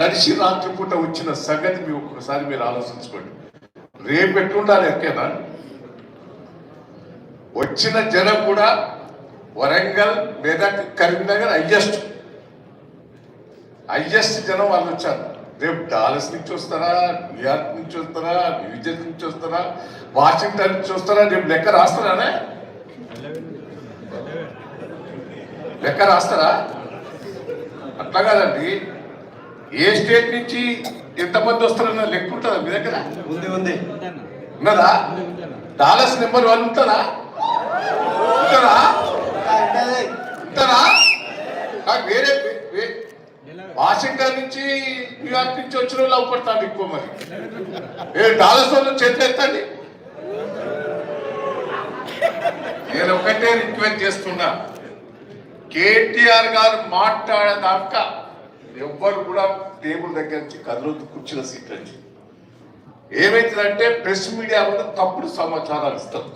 తడిసి రాత్రిపూట వచ్చిన సంగతి మీ ఒక్కసారి మీరు ఆలోచించుకోండి. రేపు ఎట్లుండాలి ఎక్కేనా? వచ్చిన జనం కూడా వరంగల్ మెదక్ కరీంనగర్ హైయెస్ట్ హైయెస్ట్ జనం వాళ్ళు వచ్చారు. రేపు డాలస్ నుంచి వస్తారా న్యూయార్క్ నుంచి వస్తారా న్యూజెర్సీ నుంచి వస్తారా వాషింగ్టన్ నుంచి వస్తారా రేపు లెక్క రాస్తారానే లెక్క రాస్తారా? అట్లా కాదండి. ఏ స్టేట్ నుంచి ఎంతమంది వస్తారన్న లెక్క ఉంటుందా మీ దగ్గర? ఉంది ఉంది. ఉన్నదా? డాలస్ నెంబర్ వన్ ఉంటుందా? ఉంటుందా? ఉంటుందా? నాకు వేరే వాషింగ్టన్ నుంచి న్యూయార్క్ నుంచి వచ్చిన వాళ్ళు అవపడతాను ఎక్కువ మరి. ఏ డాలస్ వాళ్ళు చేతులు ఎత్తండి. నేను ఒకటే రిక్వెస్ట్ చేస్తున్నా. కేటీఆర్ గారు మాట్లాడేదాకా ఎవ్వరు కూడా టేబుల్ దగ్గర నుంచి కదలొద్దు కూర్చున్న సీట్ నుంచి ఏమైతుందంటే ప్రెస్ మీడియా కూడా తప్పుడు సమాచారాలు ఇస్తారు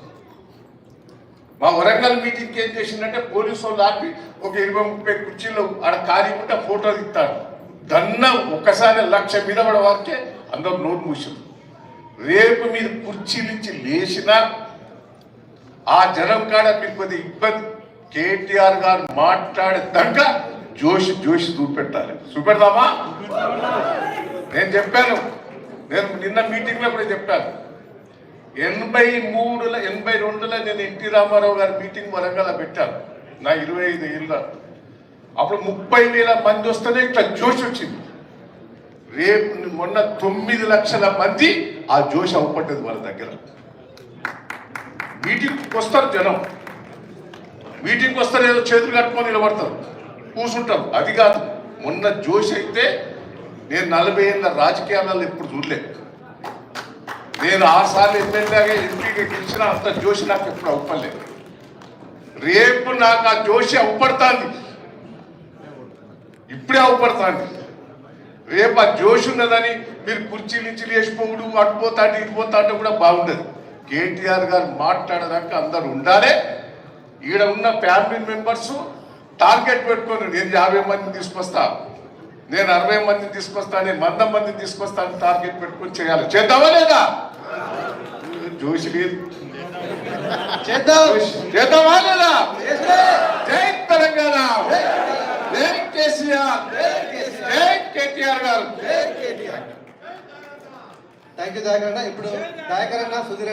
మా వరంగల్ మీటింగ్కి ఏం చేసిందంటే పోలీసు వాళ్ళు ఆపి ఒక ఇరవై ముప్పై కుర్చీలు ఆడ ఖాళీ ఉంటే ఫోటో తీస్తారు దన్న ఒక్కసారి లక్ష మీద పడే వారికే అందరూ నోరు మూసింది రేపు మీరు కుర్చీ నుంచి లేచినా ఆ జనం కాడ మీకు కొద్దిగా ఇబ్బంది. కేటీఆర్ గారు మాట్లాడేదాకా జోషి జోషి చూపెట్టాలి. చూపెడదామా? నేను చెప్పాను. నేను నిన్న మీటింగ్లో కూడా చెప్పాను. ఎనభై మూడుల ఎనభై రెండులో నేను ఎన్టీ రామారావు గారి మీటింగ్ వరంగల్ పెట్టాను. నా ఇరవై ఐదు ఏళ్ళ. అప్పుడు ముప్పై వేల మంది వస్తేనే ఇట్లా జోష్ వచ్చింది. రేపు మొన్న తొమ్మిది లక్షల మంది ఆ జోష్ అవ్వబడ్డది వాళ్ళ దగ్గర. మీటింగ్కి వస్తారు జనం. మీటింగ్కి వస్తారు ఏదో చేతులు కట్టుకొని నిలబడతారు. కూర్చుంటాం అది కాదు. మొన్న జోష్ అయితే నేను నలభై ఏళ్ళ రాజకీయాలలో ఎప్పుడు చూడలేదు. నేను ఆరుసార్లు ఎమ్మెల్యేగా ఎంపీగా గెలిచిన అంత జోషి నాకు ఎప్పుడు అవ్వలేదు. రేపు నాకు ఆ జోషి అవ్వబడుతుంది. ఇప్పుడే అవ్వబడుతుంది. రేపు ఆ జోష్ ఉన్నదని మీరు కుర్చీ నుంచి లేచిపోవుడు అటుపోతా అంటే ఇటుపోతా అంటే కూడా బాగుండదు. కేటీఆర్ గారు మాట్లాడడానికి అందరు ఉండాలి. ఈడ ఉన్న ఫ్యామిలీ మెంబర్సు టార్గెట్ పెట్టుకొని నేను యాభై మందిని తీసుకొస్తా నేను అరవై మందిని తీసుకొస్తా నేను వంద మందిని తీసుకొస్తా అని టార్గెట్ పెట్టుకొని చేయాలి. చేద్దామా లేదా? జోషి చేద్దామా లేదా? జై తెలంగాణ. జై కేసీఆర్. జై కేటీఆర్ గారు. థ్యాంక్ యూ దయాకర్ అన్న. ఇప్పుడు దయాకర్ అన్న సుధీర్ అన్న.